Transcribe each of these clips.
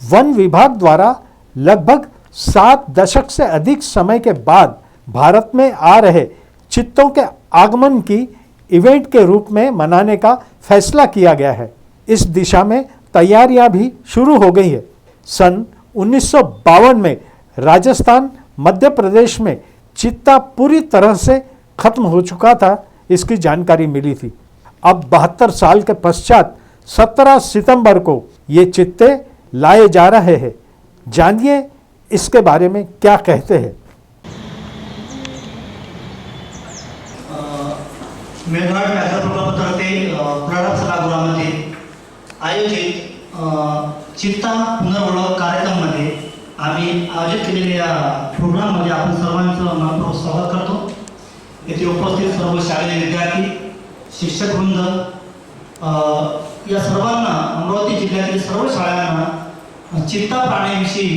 One विभाग द्वारा लगभग सात दशक से अधिक समय के बाद भारत में आ रहे चित्तों के आगमन की इवेंट के रूप में मनाने का फैसला किया गया है। इस दिशा में तैयारियाँ भी शुरू हो गई है। सन 1952 में राजस्थान, मध्य प्रदेश में चित्ता पूरी तरह से खत्म हो चुका था, इसकी जानकारी मिली थी। अब बहत्तर साल के पश्चात 17 सितंबर को ये चित्ते लाए जा रहे हैं। जानिए इसके बारे में क्या कहते हैं। मेळघाट व्याघ्र प्रकल्पातर्फे कुलाडा सभागृहामध्ये आयोजित चित्ता पुनर्ओळख कार्यक्रमामध्ये आम्ही आयोजित केलेल्या प्रोग्राममध्ये आपण सर्वांचं मनपूर्वक स्वागत करतो. उपस्थित सर्व शालेय विद्यार्थी शिक्षक वृंद या सर्वांना अमरावती जिल्ह्यातील सर्व शाळांना चित्ता प्राण्याविषयी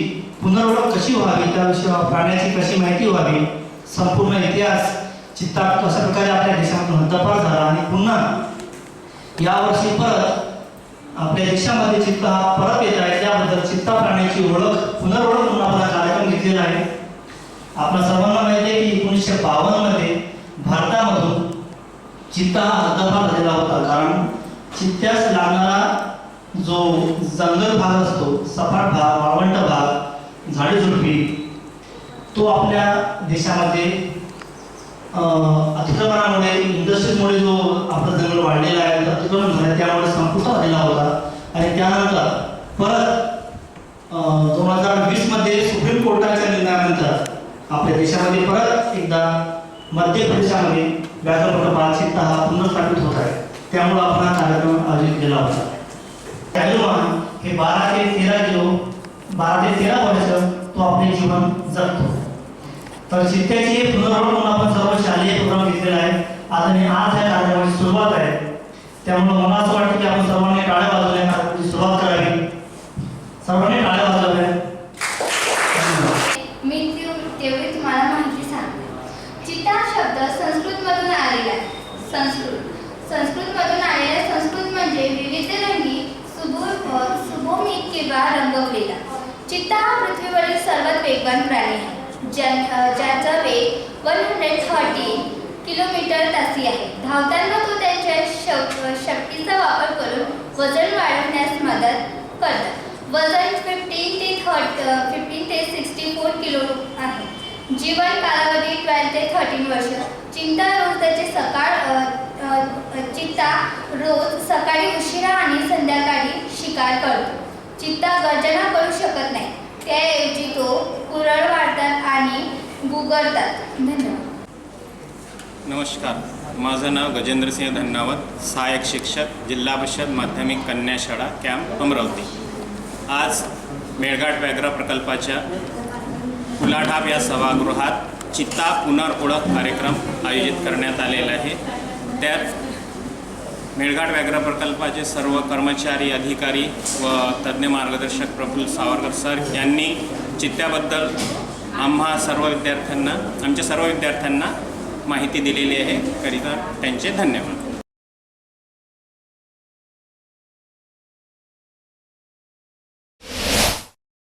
पुनर्वळख कशी व्हावी त्याविषयी प्राण्याची कशी माहिती व्हावी संपूर्ण इतिहास चित्ता कशा प्रकारे आपल्या देशातून हद्दपार झाला आणि पुन्हा यावर्षी परत आपल्या देशामध्ये चित्ता हा परत येत आहे त्याबद्दल चित्ता प्राण्याची ओळख पुनर्ओळख म्हणून आपण कार्यक्रम घेतलेला आहे. आपल्या सर्वांना माहिती आहे की एकोणीसशे बावन्नमध्ये भारतामधून चित्ता हा हद्दपार झालेला होता. कारण चित्त्यास लागणारा जो जंगल भाग असतो सपाट भाग वाळवंट भाग झाडेझुडपी तो आपल्या देशामध्ये अतिक्रमणामुळे इंडस्ट्रीजमुळे जो आपला जंगल वाढलेला आहे अतिक्रमण झालं त्यामुळे संपुष्टात आलेला होता. आणि त्यानंतर परत दोन हजार वीसमध्ये सुप्रीम कोर्टाच्या निर्णयानंतर आपल्या देशामध्ये परत एकदा मध्य प्रदेशामध्ये व्याघ्र प्रकल्प चित्ता हा पुनर्स्थापित होत आहे. त्यामुळे आपण हा कार्यक्रम आयोजित केला होता. त्यागोरवान हे बारा ते तेरा किलो बारा ते तेरा वर्ष तो आपले जीवन जगतो. तर चित्त्याची पुनर्वसन म्हणून आपण सर्व शालेय प्रोग्राम घेतलेला आहे. आणि आज या कार्यक्रमाची सुरुवात आहे. त्यामुळे मला असं वाटतं की आपण सर्वांनी टाळ्या वाजवल्या कार्यक्रमाची सुरुवात करावी. सर्वांनी टाळ्या वाजवल्या. मी तेवढी तुम्हाला माहिती सांगते. चित्ता हा शब्द संस्कृतमधून आलेला आहे. संस्कृत. संस्कृतमधून आलेला संस्कृत म्हणजे विविध रंगी सुबो सुभोमित किंवा रंगवलेला चित्ता हा पृथ्वीवरील सर्वात वेगवान प्राणी आहे. ज्या ज्याचा वेग वन हंड्रेड थर्टी किलोमीटर तासी आहे. धावताना तो त्यांच्या शक- शक्तीचा वापर करून वजन वाढवण्यास मदत करतात. वजन फिफ्टीन ते थर्ट फिफ्टीन ते सिक्स्टी फोर किलो आहे. जीवन कालावधी ट्वेल्व ते थर्टीन वर्ष. चिंता रोज त्याचे सकाळ चित्ता रोज सकाळी उशिरा आणि संध्याकाळी शिकार करतो. चित्ता गर्जना करू शकत नाही. त्याऐवजी तो कुरळ वाढतात आणि गुगरतात. धन्यवाद. नमस्कार. माझं नाव गजेंद्रसिंह धन्नावत सहाय्यक शिक्षक जिल्हा परिषद माध्यमिक कन्या शाळा कॅम्प अमरावती. आज मेळघाट व्याघ्र प्रकल्पाच्या कुलाढाप या सभागृहात चित्ता पुनर्ओळख कार्यक्रम आयोजित करण्यात आलेला आहे. त्यात मेळघाट व्याघ्र प्रकल्पाचे सर्व कर्मचारी अधिकारी व तज्ज्ञ मार्गदर्शक प्रफुल्ल सावरकर सर यांनी चित्त्याबद्दल आम्हा सर्व विद्यार्थ्यांना आमच्या सर्व विद्यार्थ्यांना माहिती दिलेली आहे. करिता त्यांचे धन्यवाद.